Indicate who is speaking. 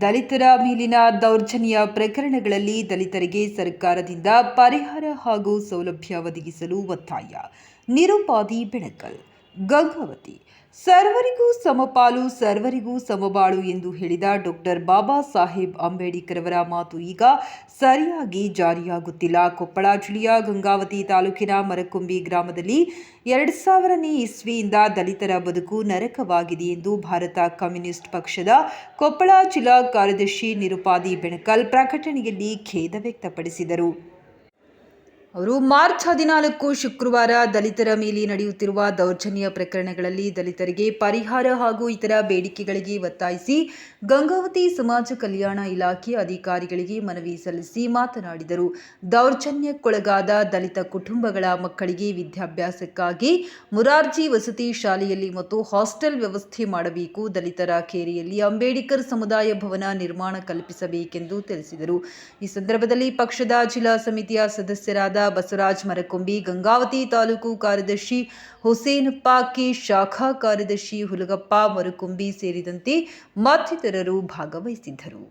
Speaker 1: ದಲಿತರ ಮೇಲಿನ ದೌರ್ಜನ್ಯ ಪ್ರಕರಣಗಳಲ್ಲಿ ದಲಿತರಿಗೆ ಸರ್ಕಾರದಿಂದ ಪರಿಹಾರ ಹಾಗೂ ಸೌಲಭ್ಯ ಒದಗಿಸಲು ಒತ್ತಾಯ. ನಿರುಪಾದಿ ಬೆಳಕಲ್ ಗಂಗಾವತಿ. ಸರ್ವರಿಗೂ ಸಮಪಾಲು, ಸರ್ವರಿಗೂ ಸಮಬಾಳು ಎಂದು ಹೇಳಿದ ಡಾಕ್ಟರ್ ಬಾಬಾ ಸಾಹೇಬ್ ಅಂಬೇಡ್ಕರ್ ಅವರ ಮಾತು ಈಗ ಸರಿಯಾಗಿ ಜಾರಿಯಾಗುತ್ತಿಲ್ಲ. ಕೊಪ್ಪಳ ಜಿಲ್ಲೆಯ ಗಂಗಾವತಿ ತಾಲೂಕಿನ ಮರಕುಂಬಿ ಗ್ರಾಮದಲ್ಲಿ ಎರಡು ಸಾವಿರನೇ ಇಸ್ವಿಯಿಂದ ದಲಿತರ ಬದುಕು ನರಕವಾಗಿದೆ ಎಂದು ಭಾರತ ಕಮ್ಯುನಿಸ್ಟ್ ಪಕ್ಷದ ಕೊಪ್ಪಳ ಜಿಲ್ಲಾ ಕಾರ್ಯದರ್ಶಿ ನಿರುಪಾದಿ ಬೆಣಕಲ್ ಪ್ರಕಟಣೆಯಲ್ಲಿ ಖೇದ ವ್ಯಕ್ತಪಡಿಸಿದರು. ಅವರು ಮಾರ್ಚ್ ಹದಿನಾಲ್ಕು ಶುಕ್ರವಾರ ದಲಿತರ ಮೇಲೆ ನಡೆಯುತ್ತಿರುವ ದೌರ್ಜನ್ಯ ಪ್ರಕರಣಗಳಲ್ಲಿ ದಲಿತರಿಗೆ ಪರಿಹಾರ ಹಾಗೂ ಇತರ ಬೇಡಿಕೆಗಳಿಗೆ ಒತ್ತಾಯಿಸಿ ಗಂಗಾವತಿ ಸಮಾಜ ಕಲ್ಯಾಣ ಇಲಾಖೆ ಅಧಿಕಾರಿಗಳಿಗೆ ಮನವಿ ಸಲ್ಲಿಸಿ ಮಾತನಾಡಿದರು. ದೌರ್ಜನ್ಯಕ್ಕೊಳಗಾದ ದಲಿತ ಕುಟುಂಬಗಳ ಮಕ್ಕಳಿಗೆ ವಿದ್ಯಾಭ್ಯಾಸಕ್ಕಾಗಿ ಮುರಾರ್ಜಿ ವಸತಿ ಶಾಲೆಯಲ್ಲಿ ಮತ್ತು ಹಾಸ್ಟೆಲ್ ವ್ಯವಸ್ಥೆ ಮಾಡಬೇಕು. ದಲಿತರ ಕೇರಿಯಲ್ಲಿ ಅಂಬೇಡ್ಕರ್ ಸಮುದಾಯ ಭವನ ನಿರ್ಮಾಣ ಕಲ್ಪಿಸಬೇಕೆಂದು ತಿಳಿಸಿದರು. ಈ ಸಂದರ್ಭದಲ್ಲಿ ಪಕ್ಷದ ಜಿಲ್ಲಾ ಸಮಿತಿಯ ಸದಸ್ಯರಾದ ಬಸವರಾಜ್ ಮರಕೊಂಬಿ ಗಂಗಾವತಿ ತಾಲೂಕು ಕಾರ್ಯದರ್ಶಿ ಹುಸೇನಪ್ಪ ಕೆ ಶಾಖಾ ಕಾರ್ಯದರ್ಶಿ ಹುಲಗಪ್ಪ ಮರಕೊಂಬಿ ಸೇರಿದಂತೆ ಮತ್ತಿತರರು ಭಾಗವಹಿಸಿದ್ದರು.